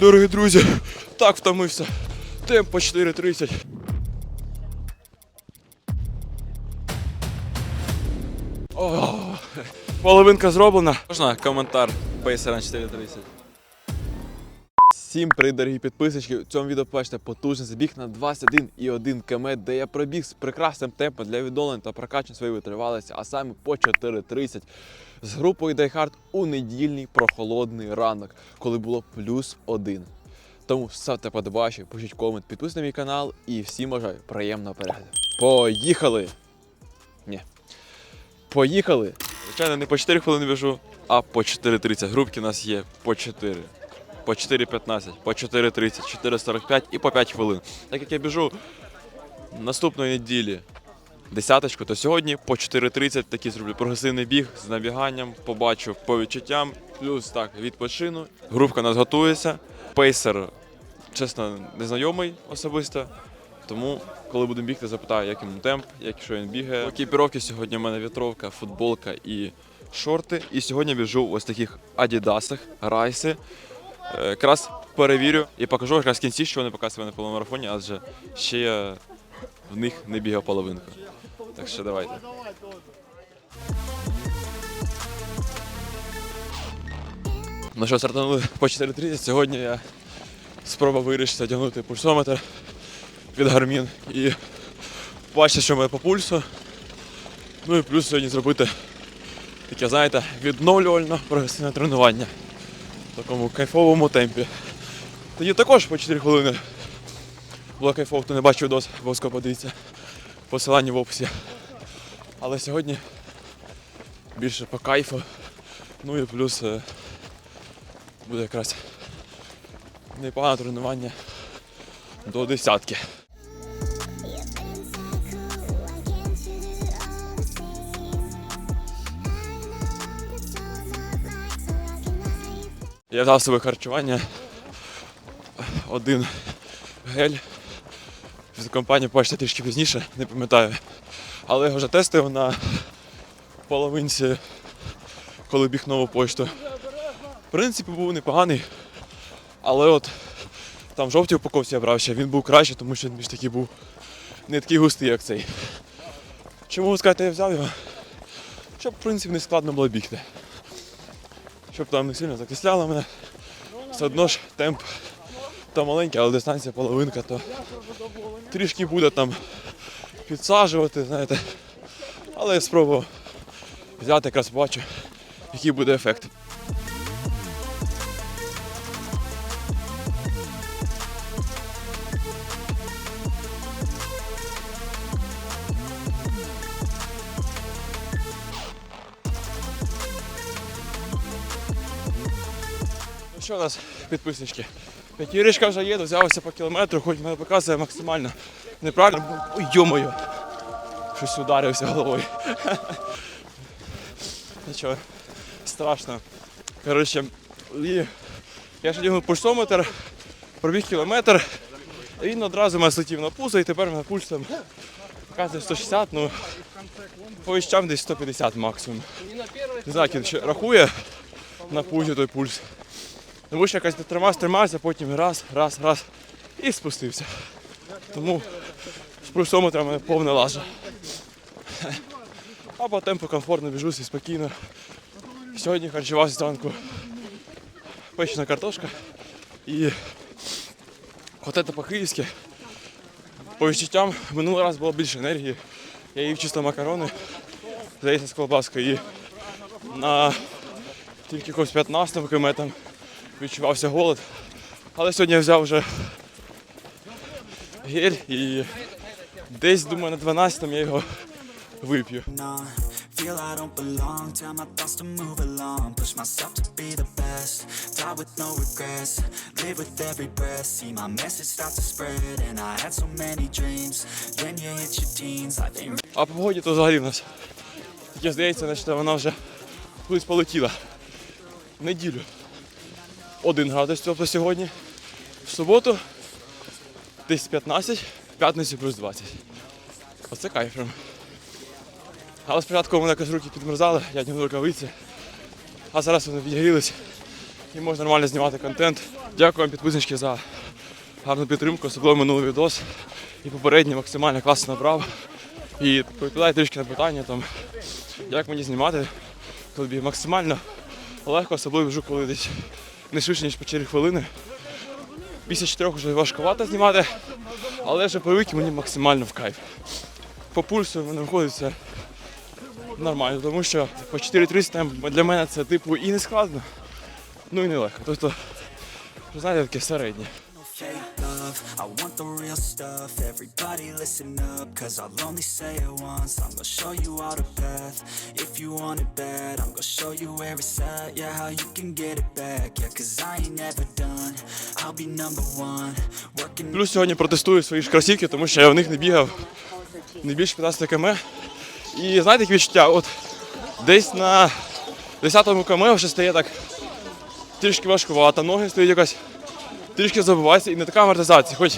Дорогі друзі, так втомився. Темп по 4.30. О, половинка зроблена. Можна коментар пейсера на 4.30? Всім привіт, дорогі підписчики. У цьому відео бачите потужний забіг на 21,1 км, де я пробіг з прекрасним темпом для відновлення та прокачання своєї витривалості, а саме по 4.30 з групою Die Hard у недільний прохолодний ранок, коли було плюс один. Тому ставте подобачі, пишіть комент, підписуйтесь мій канал і всім бажаю приємного перегляду. Поїхали! Ні. Поїхали! Звичайно, не по 4 хвилини біжу, а по 4.30. Групки у нас є по 4 по 4.15, по 4.30, 4.45 і по 5 хвилин. Так як я біжу наступної неділі десяточку, то сьогодні по 4.30 такий зроблю прогресивний біг з набіганням, побачу по відчуттям, плюс так, відпочину. Групка нас готується. Пейсер, чесно, незнайомий особисто. Тому, коли будемо бігти, запитаю, як йому темп, як що він бігає. По екіпіровці сьогодні в мене вітровка, футболка і шорти. І сьогодні біжу в ось таких адідасах, райси. Е, Якраз перевірю і покажу якраз в кінці, що вони показують на полумарафоні, адже ще в них не бігав половинку. Так що давайте. Ну що, стартанули по 4.30. Сьогодні я спробував вирішити одягнути пульсометр від Garmin і бачити, що мене по пульсу. Ну і плюс сьогодні зробити таке, знаєте, відновлювальне прогресивне тренування в такому кайфовому темпі. Тоді також по 4 хвилини було кайфово, хто не бачив дос, обов'язково подивіться. Посилання в описі. Але сьогодні більше по кайфу. Ну і плюс е, буде якраз непогане тренування до десятки. Я взяв собі харчування. Один гель. З компанії побачите трішки пізніше, не пам'ятаю. Але його вже тестив на половинці, коли біг нову почту. В принципі, був непоганий. Але от там жовтій упаковці я брав ще, він був краще, тому що він більш такий був не такий густий, як цей. Чому ви сказати, я взяв його? Щоб, в принципі, не складно було бігти. Щоб там не сильно закисляло мене. Все одно ж темп то маленький, але дистанція половинка, то трішки буде там підсаджувати, знаєте. Але я спробував взяти, якраз бачу, який буде ефект. Ну що у нас, підписнички? П'ятірочка вже є, взявся по кілометру, хоч мене показує максимально неправильно. Ой, йомою. Щось ударився головою. Нічого, страшно. Коротше, я ж одягнув пульсометр, пробіг кілометр, і він одразу мене слетів на пузо, і тепер мене пульс там показує 160, ну по віщам десь 150 максимум. Не знаю, він ще рахує на пузі той пульс. Що якось тримався, тримався, потім раз, раз, раз і спустився. Тому з пульсометром мене повна лажа. А по темпу комфортно біжуся спокійно. Сьогодні харчувався зранку печена картошка і котлета по-київськи. По відчуттям минулий раз було більше енергії. Я їв чисто макарони, здається, з колбаскою. І на тільки якось 15 км там відчувався голод. Але сьогодні я взяв вже гель і десь, думаю, на 12 я його вип'ю. Feel I don't belong, tell my thoughts to move along. Push myself to be the best, die with no regrets. Live with every breath, see my message start to spread. And I had so many dreams. Then you hit your teens, life ain't А по погоді то взагалі в нас. Таке здається, наче вона вже кудись полетіла. Неділю. Один градус тепло сьогодні. В суботу десь 15, в п'ятницю плюс 20. Оце кайф прям. Але спочатку у мене якось руки підмерзали, я одягнув рукавиці, а зараз вони відгрілись і можна нормально знімати контент. Дякую вам, підписнички, за гарну підтримку, особливо минулий відос. І попередній максимально класно набрав. І відповідаю трішки на питання, там, як мені знімати. Тобі максимально легко, особливо вже коли десь не швидше, ніж по 4 хвилини. Після 4 вже важкувато знімати, але вже по віки мені максимально в кайф. По пульсу мене все нормально, тому що по 4.30 там для мене це типу і не складно, ну і не легко. Тобто, знаєте, таке середнє. The real stuff Everybody listen up, cause I'll only say it once I'm gonna show you all the path If you want it bad, I'm gonna show you where it's at Yeah, how you can get it back Yeah, cause I ain't never done I'll be number one Working Плюс сьогодні протестую свої ж кросівки, тому що я в них не бігав не більше 15 км. І знаєте, які відчуття? От десь на 10-му км вже стає так трішки важкувато, ноги стають якось трішки забуваються і не така амортизація. Хоч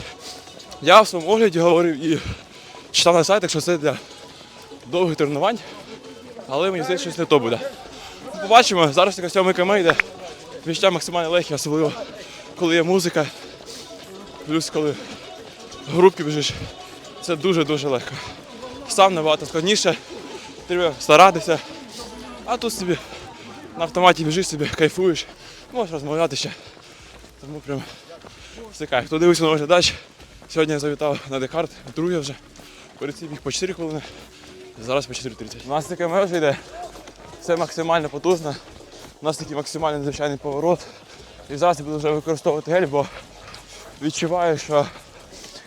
я в своєму огляді говорив і читав на сайтах, що це для довгих тренувань, але мені здається, щось не то буде. Побачимо, зараз така 7 км йде. Відчуття максимально легкі, особливо коли є музика. Плюс коли в групі біжиш, це дуже-дуже легко. Сам набагато складніше, треба старатися, а тут собі на автоматі біжиш собі, кайфуєш, можеш розмовляти ще. Тому прям все кайф. Хто дивився новий глядач, сьогодні я завітав на Декарт, друге вже. Перед цим біг по 4 хвилини, зараз по 4.30. У нас таке вже йде, все максимально потужно. У нас такий максимально незвичайний поворот. І зараз я буду вже використовувати гель, бо відчуваю, що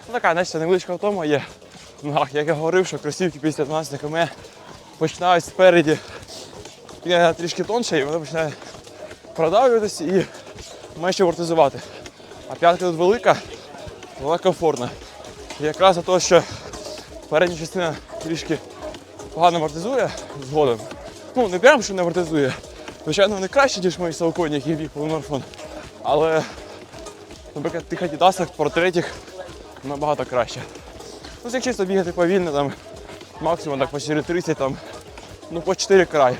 ну, така знаєте, невеличка втома є ногах. Як я говорив, що кросівки після 12 км починають спереді е, трішки тонше і вони починають продавлюватися і менше амортизувати. А п'ятка тут велика, вона комфортна. І якраз за те, що передня частина трішки погано амортизує згодом. Ну, не прямо, що не амортизує. Звичайно, вони краще, ніж мої салконі, які біг полумарафон. Але наприклад, тих адідасах портретів набагато краще. Ну, як чисто бігати повільно, там, максимум так по 4.30, там, ну по 4 край.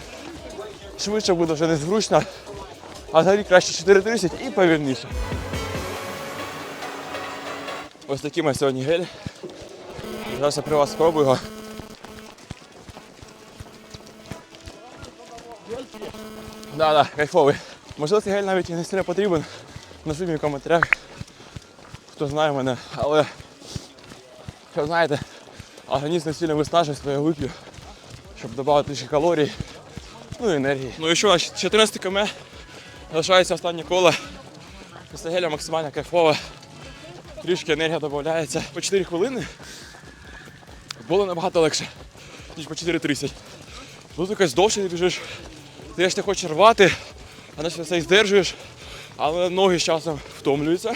Швидше буде вже незручно, а взагалі краще 4.30 і повільніше. Ось такий ми сьогодні гель. Зараз я при вас спробую його. Да, да, кайфовий. Можливо, цей гель навіть і не сильно потрібен. Напишіть мені в коментарях, хто знає мене, але що знаєте, організм не сильно виснажує своєю вип'ю, щоб додати трішки калорій, ну і енергії. Ну і що, 14 км залишається останнє коло. Після геля максимально кайфово. Трішки енергія додається. По 4 хвилини було набагато легше, ніж по 4.30. Тут якось довше не біжиш. Ти ж не хочеш рвати, а наче все здержуєш, але ноги з часом втомлюються.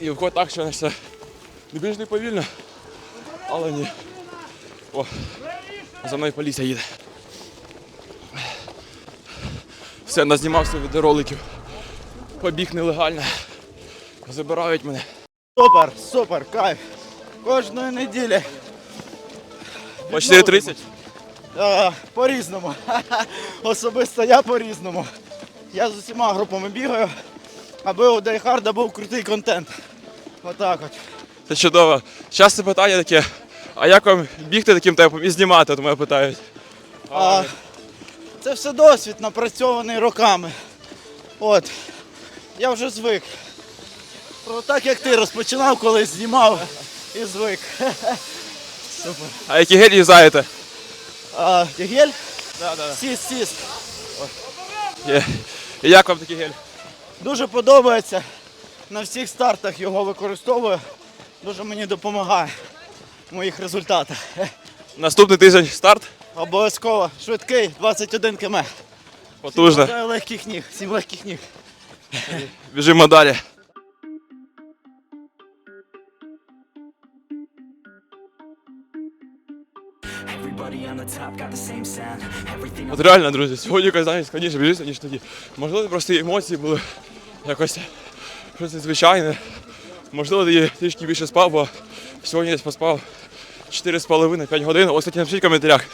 І виходить так, що наче не біжиш не повільно, але ні. О, за мною поліція їде. Все, назнімався відеороликів. Побіг нелегально. Забирають мене. Супер, супер, кайф. Кожної неділі. По 4.30? Е, по-різному. Особисто я по-різному. Я з усіма групами бігаю, аби у Дайхарда був крутий контент. Отак от. Це чудово. Часто питання таке, а як вам бігти таким темпом і знімати, от мене питають. А, це все досвід, напрацьований роками. От. Я вже звик. Про так як ти розпочинав, колись знімав і звик. Супер. А які гелі юзаєте? А, Ягель? Да, да, Сіс, сіс. Є. І як вам такий гель? Дуже подобається. На всіх стартах його використовую. Дуже мені допомагає в моїх результатах. Наступний тиждень старт. Обов'язково швидкий 21 км. Потужно. Бажаю легких ніг, всім легких ніг. Біжимо далі. От реально, друзі, сьогодні якось навіть складніше біжиться, ніж тоді. Можливо, просто емоції були якось щось незвичайне. Можливо, я трішки більше спав, бо сьогодні десь поспав 4,5-5 годин. Ось кстати, напишіть в коментарях,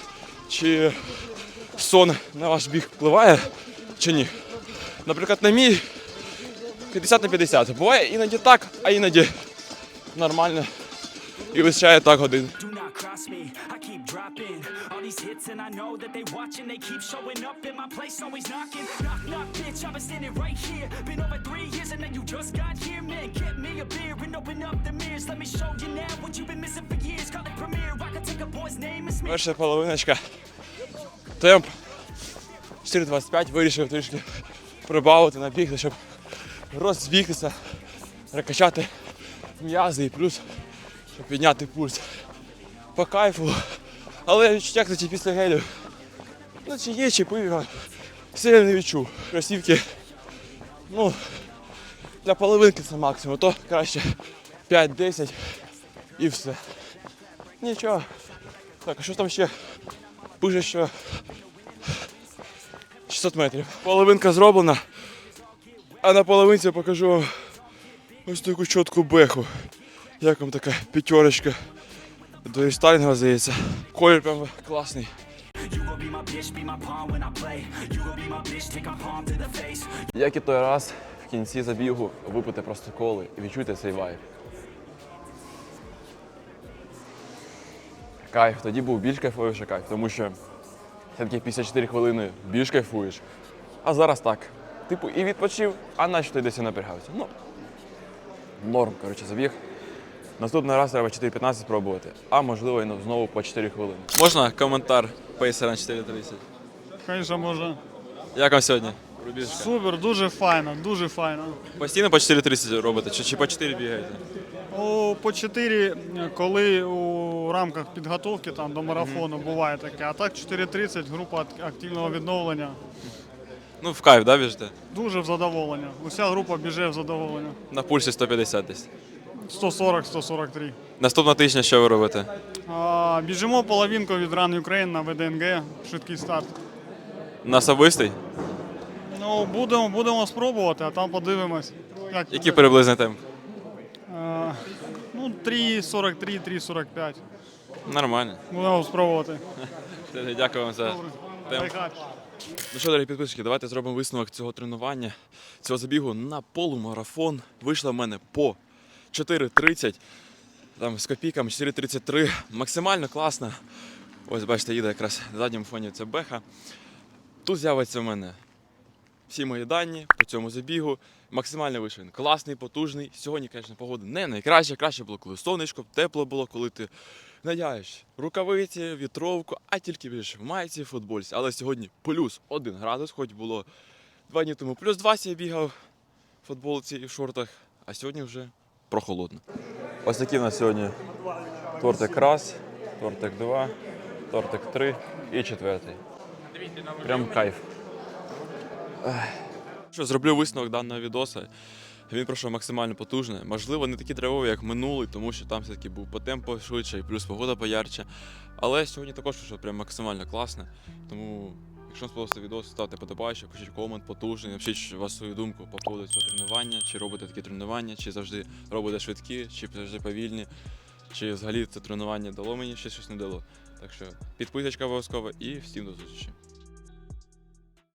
чи сон на ваш біг впливає, чи ні. наприклад, на мій 50 на 50. Буває іноді так, а іноді нормально. І вистачає так годин. Hits and I know that they watching. They keep showing up in my place, always knocking. Knock, knock, bitch, I've been standing right here. Been over three years and now you just got here, man. Get me a beer and open up the mirrors. Let me show you now what you've been missing for years. Call it premiere. I can take a boy's name and smear. Перша половиночка. Темп 4.25 вирішив трішки прибавити, набігти, щоб розбігтися, прокачати м'язи і плюс, щоб підняти пульс. По кайфу. Але відчуття, кстати, після гелю. Ну, чи є, чи пив його. Сильно не відчув. Кросівки, ну, для половинки це максимум, то краще 5-10 і все. Нічого. Так, а що там ще? Пише, що 600 метрів. Половинка зроблена. А на половинці я покажу вам ось таку чітку беху. Як вам така п'ятерочка до рестайлінга, здається. Колір прям класний. Як і той раз в кінці забігу випити просто коли і відчуйте цей вайб. Кайф, тоді був більш кайфовіше кайф, тому що все-таки 54 хвилини більш кайфуєш. А зараз так. Типу, і відпочив, а наче ти десь і напрягався. Ну, норм, коротше, забіг. Наступний раз треба 4.15 спробувати, а можливо і знову по 4 хвилини. Можна коментар пейсера на 4.30? Звісно, може. Як вам сьогодні? Пробіжка. Супер, дуже файно, дуже файно. Постійно по 4.30 робите, чи, чи по 4 бігаєте? О, по 4, коли у рамках підготовки там, до марафону буває таке, а так 4.30 група активного відновлення. Ну, в кайф, да, біжите? Дуже в задоволення. Уся група біже в задоволення. На пульсі 150 десь. 140-143. Наступного тижня що ви робите? А, біжимо половинку від Run Ukraine на ВДНГ, швидкий старт. На особистий? Ну, будемо, будемо спробувати, а там подивимось. Як, Який приблизний темп? А, ну, 3.43, 3.45. Нормально. Будемо спробувати. Дякую вам за темп. Ну що, дорогі підписчики, давайте зробимо висновок цього тренування, цього забігу на полумарафон. Вийшло в мене по 4.30, там з копійками 4.33. Максимально класно. Ось бачите, їде якраз на задньому фоні це беха. Тут з'явиться в мене всі мої дані по цьому забігу. Максимально вийшов класний, потужний. Сьогодні, звісно, погода не найкраща. Краще було, коли сонечко, тепло було, коли ти надяєш рукавиці, вітровку, а тільки більше в майці, футбольці. Але сьогодні плюс один градус, хоч було два дні тому плюс 20 я бігав в футболці і в шортах, а сьогодні вже прохолодно. Ось такі в нас сьогодні тортик раз, тортик два, тортик три і четвертий. Прям кайф. Що зроблю висновок даного відоса. Він пройшов максимально потужно. Можливо, не такі драйвові, як минулий, тому що там все-таки був по темпу швидше і плюс погода поярче. Але сьогодні також пройшов прям максимально класно. Тому, якщо вам сподобався відео, ставте подобайку, пишіть комент потужний, напишіть вас свою думку по поводу цього тренування, чи робите такі тренування, чи завжди робите швидкі, чи завжди повільні, чи взагалі це тренування дало мені ще щось не дало. Так що підписочка обов'язково і всім до зустрічі.